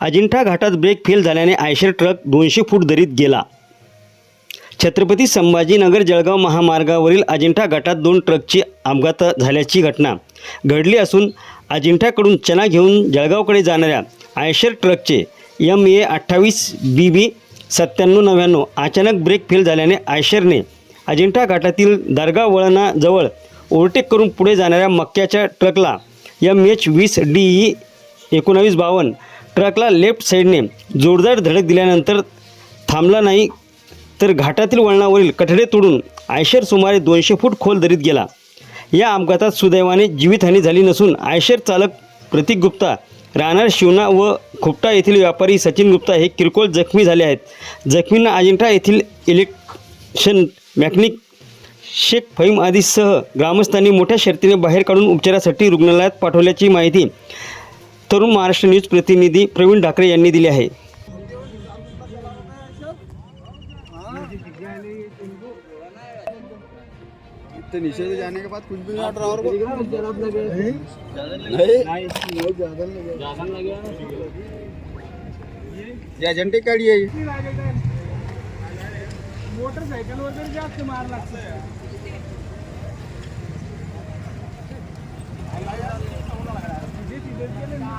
अजिंठा घाटात brake fail झाल्याने Eicher truck दोनशे फूट दरीत गेला. छत्रपती संभाजीनगर जळगाव महामार्गावरील अजिंठा घाटात दोन ट्रकची अपघात झाल्याची घटना घडली असून अजिंठाकडून चना घेऊन जळगावकडे जाणाऱ्या आयशर ट्रकचे एम ए अठ्ठावीस बी बी सत्त्याण्णव नव्याण्णव अचानक ब्रेक फेल झाल्याने आयशरने अजिंठा घाटातील दर्गा वळणाजवळ ओव्हरटेक करून पुढे जाणाऱ्या मक्क्याच्या ट्रकला एम एच वीस डी ई एकोणावीस बावन्न ट्रकला लेफ्ट साईडने जोरदार धडक दिल्यानंतर थांबला नाही तर घाटातील वळणावरील कठडे तोडून आयशर सुमारे दोनशे फूट खोल दरीत गेला. या अपघातात सुदैवाने जीवितहानी झाली नसून आयशर चालक प्रतीक गुप्ता राहणार शिवना व खुपटा येथील व्यापारी सचिन गुप्ता हे किरकोळ जखमी झाले आहेत. जखमींना अजिंठा येथील इलेक्शन मॅकॅनिक शेख फहीम आदीसह ग्रामस्थांनी मोठ्या शर्तीने बाहेर काढून उपचारासाठी रुग्णालयात पाठवल्याची माहिती तरुण महाराष्ट्र न्यूज प्रतिनिधी प्रवीण ढाकरे यांनी दिली आहे. तो नीचे से जाने के बाद कुछ भी नहीं. ड्राइवर को नहीं नहीं ज्यादा लगे ये एजेंटे गाड़ी है ये मोटरसायकल वगैरे जास्त मार लागतो.